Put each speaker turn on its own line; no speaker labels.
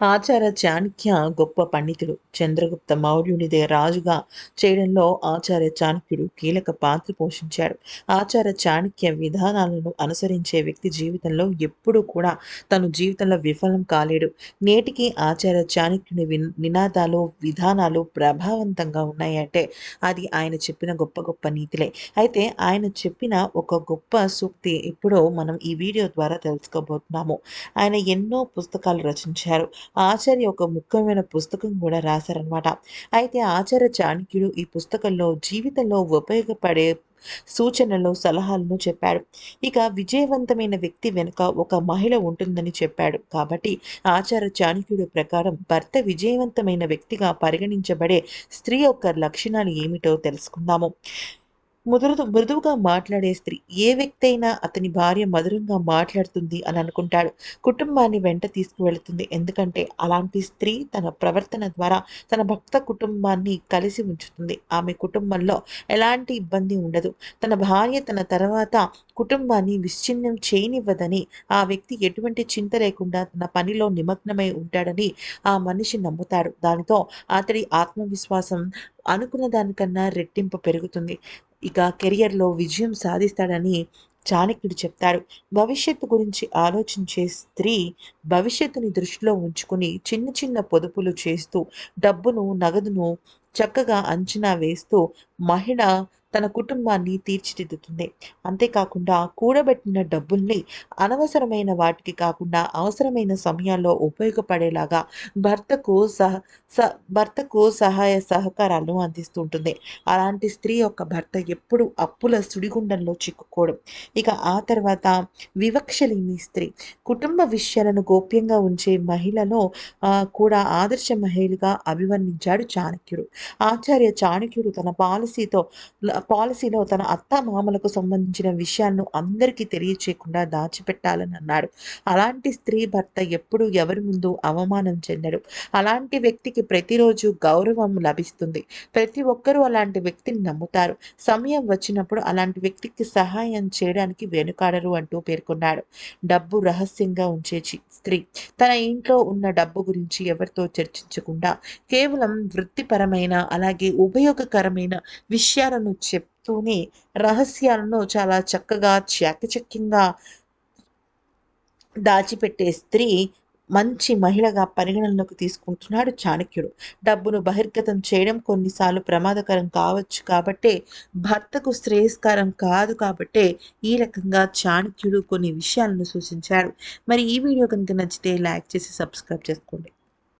ఆచార చాణక్య గొప్ప పండితుడు. చంద్రగుప్త మౌర్యునిదే రాజుగా చేయడంలో ఆచార్య చాణక్యుడు కీలక పాత్ర పోషించాడు. ఆచార చాణక్య విధానాలను అనుసరించే వ్యక్తి జీవితంలో ఎప్పుడూ కూడా తను జీవితంలో విఫలం కాలేడు. నేటికి ఆచార్య చాణక్యుని నినాదాలు విధానాలు ప్రభావవంతంగా ఉన్నాయంటే అది ఆయన చెప్పిన గొప్ప గొప్ప నీతిలే. అయితే ఆయన చెప్పిన ఒక గొప్ప సూక్తి ఇప్పుడు మనం ఈ వీడియో ద్వారా తెలుసుకోబోతున్నాము. ఆయన ఎన్నో పుస్తకాలు రచించారు. ఆచార్య ఒక ముఖ్యమైన పుస్తకం కూడా రాశారనమాట అయితే ఆచార్య చాణక్యుడు ఈ పుస్తకంలో జీవితంలో ఉపయోగపడే సూచనలు సలహాలను చెప్పాడు. ఇక విజయవంతమైన వ్యక్తి వెనుక ఒక మహిళ ఉంటుందని చెప్పాడు. కాబట్టి ఆచార చాణక్యుడు ప్రకారం భర్త విజయవంతమైన వ్యక్తిగా పరిగణించబడే స్త్రీ యొక్క లక్షణాలు ఏమిటో తెలుసుకుందాము. మృదు మృదువుగా మాట్లాడే స్త్రీ ఏ వ్యక్తి అయినా అతని భార్య మధురంగా మాట్లాడుతుంది అని అనుకుంటాడు. కుటుంబాన్ని వెంట తీసుకువెళుతుంది. ఎందుకంటే అలాంటి స్త్రీ తన ప్రవర్తన ద్వారా తన భక్త కుటుంబాన్ని కలిసి ఉంచుతుంది. ఆమె కుటుంబంలో ఎలాంటి ఇబ్బంది ఉండదు. తన భార్య తన తర్వాత కుటుంబాన్ని విచ్ఛిన్నం చేయనివ్వదని ఆ వ్యక్తి ఎటువంటి చింత లేకుండా తన పనిలో నిమగ్నమై ఉంటాడని ఆ మనిషి నమ్ముతాడు. దానితో అతడి ఆత్మవిశ్వాసం అనుకున్న దానికన్నా రెట్టింపు పెరుగుతుంది. ఇక కెరియర్లో విజయం సాధిస్తాడని చాణక్యుడు చెప్తారు భవిష్యత్తు గురించి ఆలోచించే స్త్రీ భవిష్యత్తుని దృష్టిలో ఉంచుకుని చిన్న చిన్న పొదుపులు చేస్తూ డబ్బును నగదును చక్కగా అంచనా వేస్తూ మహిళ తన కుటుంబాన్ని తీర్చిదిద్దుతుంది. అంతేకాకుండా కూడబెట్టిన డబ్బుల్ని అనవసరమైన వాటికి కాకుండా అవసరమైన సమయాల్లో ఉపయోగపడేలాగా భర్తకు సహ స భర్తకు సహాయ సహకారాలను అందిస్తుంటుంది. అలాంటి స్త్రీ యొక్క భర్త ఎప్పుడు అప్పుల సుడిగుండంలో చిక్కుకోవడం ఇక ఆ తర్వాత వివక్షలేని స్త్రీ. కుటుంబ విషయాలను గోప్యంగా ఉంచే మహిళలో కూడా ఆదర్శ మహిళగా అభివర్ణించాడు చాణక్యుడు. ఆచార్య చాణక్యుడు తన పాలసీతో పాలసీలో తన అత్త మామలకు సంబంధించిన విషయాలను అందరికీ తెలియచేయకుండా దాచిపెట్టాలని అన్నాడు. అలాంటి స్త్రీ భర్త ఎప్పుడు ఎవరి ముందు అవమానం చెందడు. అలాంటి వ్యక్తికి ప్రతిరోజు గౌరవం లభిస్తుంది. ప్రతి ఒక్కరూ అలాంటి వ్యక్తిని నమ్ముతారు. సమయం వచ్చినప్పుడు అలాంటి వ్యక్తికి సహాయం చేయడానికి వెనుకాడరు అంటూ పేర్కొన్నాడు. డబ్బు రహస్యంగా ఉంచే స్త్రీ. తన ఇంట్లో ఉన్న డబ్బు గురించి ఎవరితో చర్చించకుండా కేవలం వృత్తిపరమైన అలాగే ఉపయోగకరమైన విషయాలను చెప్తూనే రహస్యాలను చాలా చక్కగా చాకచక్యంగా దాచిపెట్టే స్త్రీ మంచి మహిళగా పరిగణనలోకి తీసుకుంటున్నాడు చాణక్యుడు. డబ్బును బహిర్గతం చేయడం కొన్నిసార్లు ప్రమాదకరం కావచ్చు కాబట్టే భర్తకు శ్రేయస్కరం కాదు కాబట్టే ఈ రకంగా చాణక్యుడు కొన్ని విషయాలను సూచించాడు. మరి ఈ వీడియో కనుక నచ్చితే లైక్ చేసి సబ్స్క్రైబ్ చేసుకోండి.